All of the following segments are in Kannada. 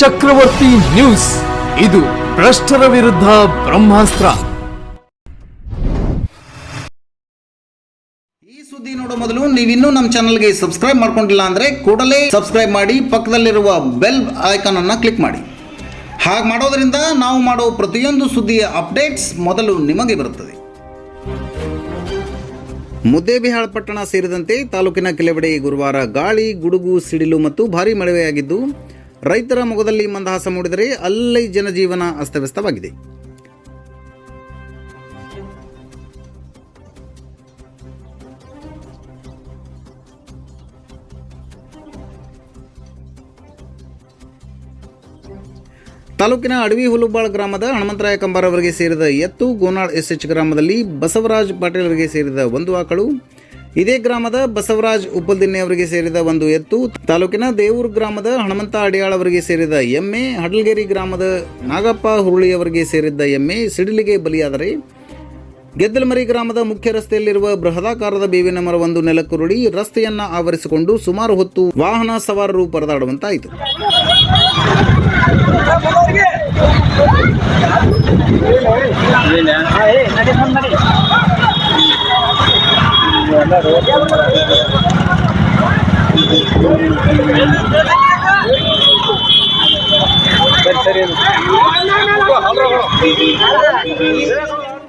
ಚಕ್ರವರ್ತಿ ನ್ಯೂಸ್. ಇದು ಭ್ರಷ್ಟರ ವಿರುದ್ಧ ಬ್ರಹ್ಮಾಸ್ತ್ರ. ಈ ಸುದ್ದಿ ನೋಡೋ ಮೊದಲು ನೀವಿನ್ನೂ ನಮ್ಮ ಚಾನಲ್ಗೆ ಸಬ್ಸ್ಕ್ರೈಬ್ ಮಾಡ್ಕೊಂಡಿಲ್ಲ ಅಂದ್ರೆ ಕೂಡಲೇ ಸಬ್ಸ್ಕ್ರೈಬ್ ಮಾಡಿ, ಪಕ್ಕದಲ್ಲಿರುವ ಬೆಲ್ ಐಕಾನ್ ಅನ್ನು ಕ್ಲಿಕ್ ಮಾಡಿ. ಹಾಗೆ ಮಾಡೋದ್ರಿಂದ ನಾವು ಮಾಡೋ ಪ್ರತಿಯೊಂದು ಸುದ್ದಿಯ ಅಪ್ಡೇಟ್ಸ್ ಮೊದಲು ನಿಮಗೆ ಬರುತ್ತದೆ. ಮುದ್ದೇಬಿಹಾಳ ಪಟ್ಟಣ ಸೇರಿದಂತೆ ತಾಲೂಕಿನ ಕೆಲವೆಡೆ ಗುರುವಾರ ಗಾಳಿ, ಗುಡುಗು, ಸಿಡಿಲು ಮತ್ತು ಭಾರೀ ಮಳೆಯಾಗಿದ್ದು ರೈತರ ಮೊಗದಲ್ಲಿ ಮಂದಹಾಸ ಮೂಡಿದರೆ ಅಲ್ಲಿ ಜನಜೀವನ ಅಸ್ತವ್ಯಸ್ತವಾಗಿದೆ. ತಾಲೂಕಿನ ಅಡವಿ ಹುಲುಬಾಳ್ ಗ್ರಾಮದ ಹನುಮಂತರಾಯ ಕಂಬಾರ್ ಅವರಿಗೆ ಸೇರಿದ ಎತ್ತು, ಗೋನಾಳ್ ಎಸ್ಎಚ್ ಗ್ರಾಮದಲ್ಲಿ ಬಸವರಾಜ್ ಪಾಟೀಲ್ ಅವರಿಗೆ ಸೇರಿದ ಒಂದು ಆಕಳು ಇದೇ ಗ್ರಾಮದ ಬಸವರಾಜ್ ಉಪ್ಪಲ್ದಿನ್ನೆ ಅವರಿಗೆ ಸೇರಿದ ಒಂದು ಎತ್ತು ತಾಲೂಕಿನ ದೇವೂರು ಗ್ರಾಮದ ಹನುಮಂತ ಅಡಿಯಾಳ್ ಅವರಿಗೆ ಸೇರಿದ ಎಮ್ಮೆ ಹಡಲ್ಗೇರಿ ಗ್ರಾಮದ ನಾಗಪ್ಪ ಹುರುಳಿ ಅವರಿಗೆ ಸೇರಿದ್ದ ಎಮ್ಮೆ ಸಿಡಿಲಿಗೆ ಬಲಿಯಾದರೆ ಗೆದ್ದಲಮರಿ ಗ್ರಾಮದ ಮುಖ್ಯ ರಸ್ತೆಯಲ್ಲಿರುವ ಬೃಹದಾಕಾರದ ಬೇವಿನ ಮರವೊಂದು ನೆಲಕ್ಕುರುಳಿ ರಸ್ತೆಯನ್ನ ಆವರಿಸಿಕೊಂಡು ಸುಮಾರು ಹೊತ್ತು ವಾಹನ ಸವಾರರು ಪರದಾಡುವಂತಾಯಿತು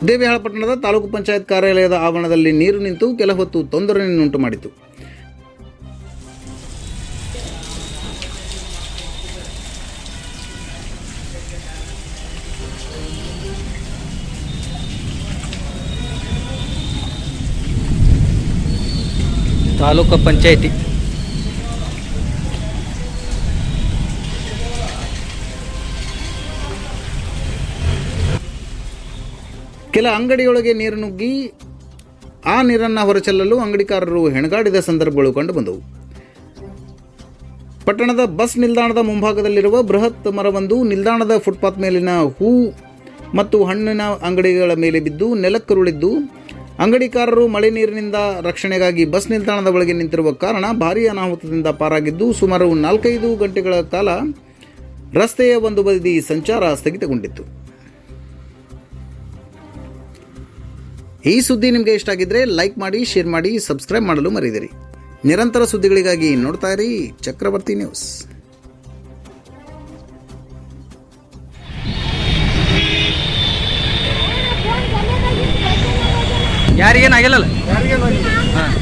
ದೇವಿಹಾಳ ಪಟ್ಟಣದ ತಾಲೂಕು ಪಂಚಾಯತ್ ಕಾರ್ಯಾಲಯದ ಆವರಣದಲ್ಲಿ ನೀರು ನಿಂತು ಕೆಲ ಹೊತ್ತು ತೊಂದರೆಯನ್ನುಂಟು ಮಾಡಿತು ತಾಲೂಕು ಪಂಚಾಯಿತಿ. ಕೆಲ ಅಂಗಡಿಯೊಳಗೆ ನೀರು ನುಗ್ಗಿ ಆ ನೀರನ್ನು ಹೊರಚೆಲ್ಲಲು ಅಂಗಡಿಕಾರರು ಹೆಣಗಾಡಿದ ಸಂದರ್ಭಗಳು ಕಂಡುಬಂದವು ಪಟ್ಟಣದ ಬಸ್ ನಿಲ್ದಾಣದ ಮುಂಭಾಗದಲ್ಲಿರುವ ಬೃಹತ್ ಮರವೊಂದು ನಿಲ್ದಾಣದ ಫುಟ್ಪಾತ್ ಮೇಲಿನ ಹೂ ಮತ್ತು ಹಣ್ಣಿನ ಅಂಗಡಿಗಳ ಮೇಲೆ ಬಿದ್ದು ನೆಲಕ್ಕರುಳಿದ್ದು ಅಂಗಡಿಕಾರರು ಮಳೆ ನೀರಿನಿಂದ ರಕ್ಷಣೆಗಾಗಿ ಬಸ್ ನಿಲ್ದಾಣದ ಒಳಗೆ ನಿಂತಿರುವ ಕಾರಣ ಭಾರೀ ಅನಾಹುತದಿಂದ ಪಾರಾಗಿದ್ದು ಸುಮಾರು ನಾಲ್ಕೈದು ಗಂಟೆಗಳ ಕಾಲ ರಸ್ತೆಯ ಒಂದು ಬದಿ ಸಂಚಾರ ಸ್ಥಗಿತಗೊಂಡಿತ್ತು. ಈ ಸುದ್ದಿ ನಿಮಗೆ ಇಷ್ಟ ಆಗಿದ್ರೆ ಲೈಕ್ ಮಾಡಿ, ಶೇರ್ ಮಾಡಿ, ಸಬ್ಸ್ಕ್ರೈಬ್ ಮಾಡಲು ಮರೆಯದಿರಿ. ನಿರಂತರ ಸುದ್ದಿಗಳಿಗಾಗಿ ನೋಡ್ತಾ ಇರಿ ಚಕ್ರವರ್ತಿ ನ್ಯೂಸ್. ಯಾರಿಗೇನಾಗಿಲ್ಲಲ್ಲ? ಹಾಂ.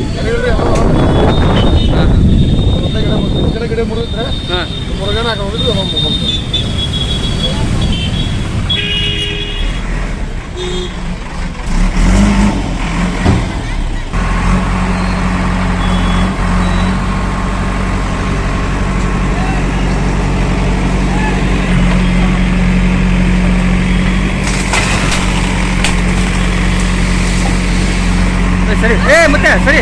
ಸರಿ. ಏ ಮತ್ತೆ ಸರಿ.